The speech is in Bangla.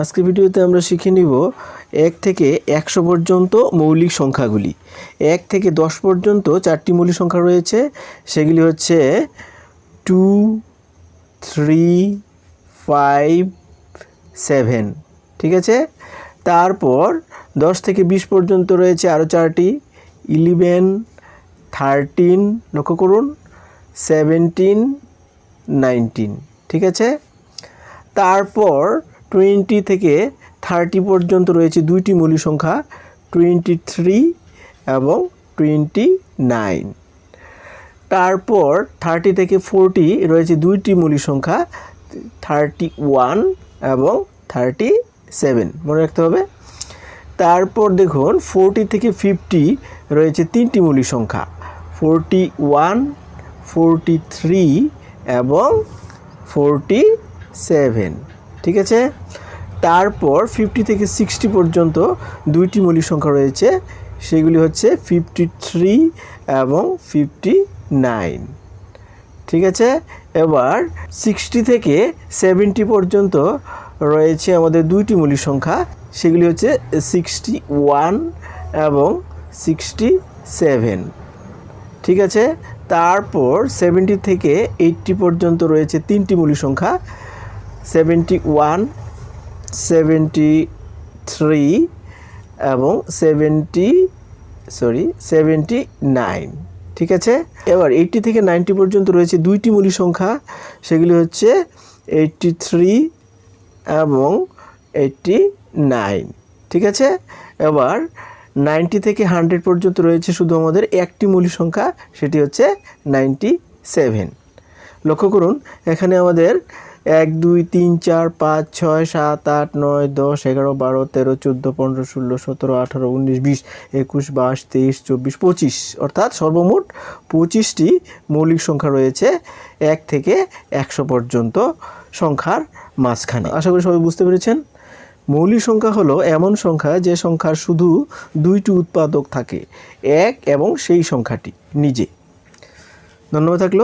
আজকে ভিডিওতে আমরা শিখে নিব এক থেকে একশো পর্যন্ত মৌলিক সংখ্যাগুলি। এক থেকে দশ পর্যন্ত চারটি মৌলিক সংখ্যা রয়েছে। সেগুলি হচ্ছে টু থ্রি ফাইভ সেভেন ঠিক আছে? তারপর দশ থেকে বিশ পর্যন্ত রয়েছে আরও চারটি। ইলেভেন থার্টিন লক্ষ্য করুন সেভেন্টিন নাইনটিন ঠিক আছে? তারপর টোয়েন্টি থেকে থার্টি পর্যন্ত রয়েছে দুইটি মৌলিক সংখ্যা, টোয়েন্টি থ্রি এবং টোয়েন্টি নাইন। তারপর থার্টি থেকে ফোরটি রয়েছে দুইটি মৌলিক সংখ্যা, থার্টি ওয়ান এবং থার্টি সেভেন। মনে রাখতে হবে। তারপর দেখুন, ফোরটি থেকে ফিফটি রয়েছে তিনটি মৌলিক সংখ্যা, ফোরটি ওয়ান, ফোরটি থ্রি এবং ফোরটি সেভেন। ঠিক আছে? তারপর ফিফটি থেকে সিক্সটি পর্যন্ত দুইটি মৌলিক সংখ্যা রয়েছে। সেগুলি হচ্ছে ফিফটি থ্রি এবং ফিফটি নাইন ঠিক আছে? এবার সিক্সটি থেকে সেভেন্টি পর্যন্ত রয়েছে আমাদের দুইটি মৌলিক সংখ্যা। সেগুলি হচ্ছে সিক্সটি ওয়ান এবং সিক্সটি সেভেন ঠিক আছে? তারপর সেভেন্টি থেকে এইটটি পর্যন্ত রয়েছে তিনটি মৌলিক সংখ্যা। সেভেন্টি ওয়ান সেভেন্টি থ্রি এবং সেভেন্টি সরি সেভেন্টি নাইন ঠিক আছে? এবার এইটটি থেকে নাইনটি পর্যন্ত রয়েছে দুইটি মৌলিক সংখ্যা, সেগুলি হচ্ছে এইটটি থ্রি এবং এইটটি নাইন ঠিক আছে? এবার নাইনটি থেকে হান্ড্রেড পর্যন্ত রয়েছে শুধু আমাদের একটি মৌলিক সংখ্যা, সেটি হচ্ছে নাইনটি সেভেন লক্ষ্য করুন, এখানে আমাদের এক, দুই, তিন, চার, পাঁচ, ছয়, সাত, আট, নয়, দশ, এগারো, বারো, তেরো, চোদ্দ, পনেরো, ষোলো, সতেরো, আঠারো, উনিশ, বিশ, একুশ, বাইশ, তেইশ, চব্বিশ, পঁচিশ। অর্থাৎ সর্বমোট পঁচিশটি মৌলিক সংখ্যা রয়েছে এক থেকে একশো পর্যন্ত সংখ্যার মাঝখানে। আশা করি সবাই বুঝতে পেরেছেন? মৌলিক সংখ্যা হলো এমন সংখ্যা যে সংখ্যার শুধু দুইটি উৎপাদক থাকে, এক এবং সেই সংখ্যাটি, নিজে। ধন্যবাদ থাকল।